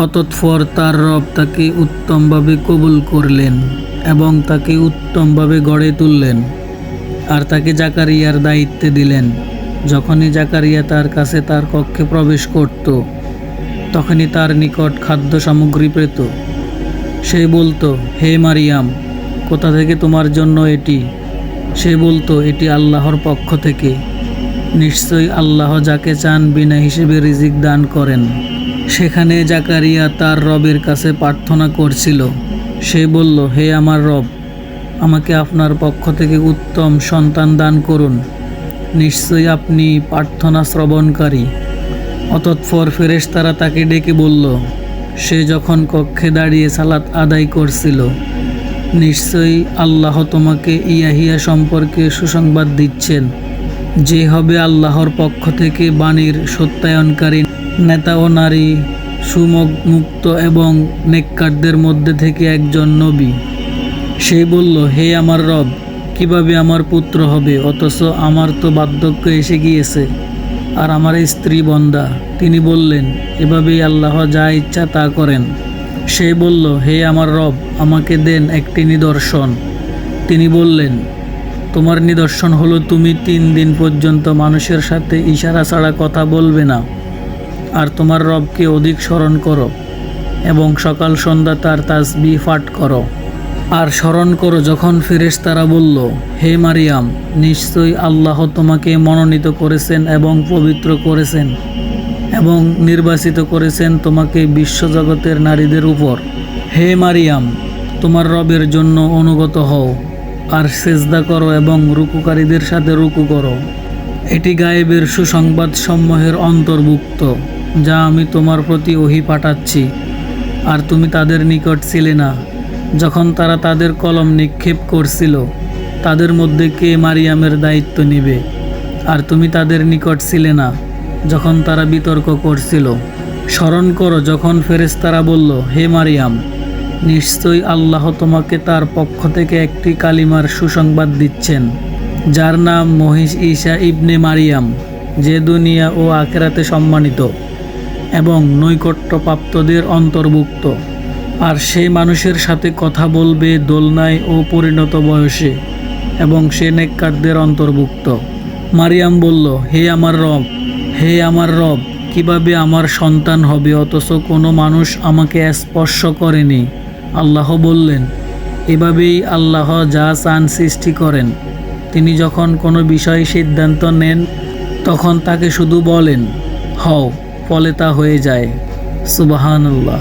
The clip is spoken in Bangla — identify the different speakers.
Speaker 1: অতৎপর তার রব তাকে উত্তমভাবে কবুল করলেন এবং তাকে উত্তমভাবে গড়ে তুললেন আর তাকে জাকারিয়ার দায়িত্বে দিলেন। যখনই জাকারিয়া তার কাছে তার কক্ষে প্রবেশ করত, তখনই তার নিকট খাদ্য সামগ্রী পেত। সে বলতো, হে মারিয়াম, কোথা থেকে তোমার জন্য এটি? সে বলতো, এটি আল্লাহর পক্ষ থেকে। নিশ্চয়ই আল্লাহ যাকে চান বিনা হিসেবে রিজিক দান করেন। সেখানে জাকারিয়া তার রবের কাছে প্রার্থনা করছিল। সে বলল, হে আমার রব, আমাকে আপনার পক্ষ থেকে উত্তম সন্তান দান করুন। নিশ্চয়ই আপনি প্রার্থনা শ্রবণকারী। অতৎপর ফেরেশতারা তাকে ডেকে বলল, সে যখন কক্ষে দাঁড়িয়ে সালাত আদায় করছিল, নিশ্চয়ই আল্লাহ তোমাকে ইয়াহিয়া সম্পর্কে সুসংবাদ দিচ্ছেন। যে হবে আল্লাহর পক্ষ থেকে বাণীর সত্যায়নকারী নেতা ও নারী, সুমুক্ত এবং নেককারদের মধ্যে থেকে একজন নবী। সে বলল, হে আমার রব, কীভাবে আমার পুত্র হবে? অথচ আমার তো বার্ধক্য এসে গিয়েছে আর আমার স্ত্রী বন্দা। তিনি বললেন, এভাবেই আল্লাহ যা ইচ্ছা তা করেন। সে বলল, হে আমার রব, আমাকে দেন একটি নিদর্শন। তিনি বললেন, তোমার নিদর্শন হলো তুমি তিন দিন পর্যন্ত মানুষের সাথে ইশারা ছাড়া কথা বলবে না। আর তোমার রবকে অধিক স্মরণ করো এবং সকাল সন্ধ্যা তার তাসবি ফাট করো। আর স্মরণ করো যখন ফিরেশ তারা বলল, হে মারিয়াম, নিশ্চয়ই আল্লাহ তোমাকে মনোনীত করেছেন এবং পবিত্র করেছেন এবং নির্বাচিত করেছেন তোমাকে বিশ্বজগতের নারীদের উপর। হে মারিয়াম, তোমার রবের জন্য অনুগত হও আর সেজদা করো এবং রুকুকারীদের সাথে রুকু করো। এটি গায়েবের সুসংবাদ সমূহের অন্তর্ভুক্ত। যা আমি তোমার প্রতি ওহি পাঠাচ্ছি। আর তুমি তাদের নিকট ছিলে না। যখন তারা তাদের কলম নিক্ষেপ করছিল, তাদের মধ্যে কে মারিয়ামের দায়িত্ব নিবে? আর তুমি তাদের নিকট ছিলে না, যখন তারা বিতর্ক করছিল। স্মরণ করো, যখন ফেরেশতারা বলল, হে মারিয়াম, নিশ্চয়ই আল্লাহ তোমাকে তার পক্ষ থেকে একটি কালিমার সুসংবাদ দিচ্ছেন, যার নাম মহিষ ঈশা ইবনে মারিয়াম, যে দুনিয়া ও আখেরাতে সম্মানিত। এবং নৈকট্যপ্রাপ্তদের অন্তর্ভুক্ত। আর সে মানুষের সাথে কথা বলবে দোলনায় ও পরিণত বয়সে, এবং সে নেককারদের অন্তর্ভুক্ত। মারিয়াম বলল, হে আমার রব, হে আমার রব, কীভাবে আমার সন্তান হবে, অথচ কোনো মানুষ আমাকে স্পর্শ করেনি? আল্লাহ বললেন, এভাবেই আল্লাহ যা চান সৃষ্টি করেন। তিনি যখন কোনো বিষয়ে সিদ্ধান্ত নেন, তখন তাকে শুধু বলেন, হও। ফলে তা হয়ে যায়। সুবাহান আল্লাহ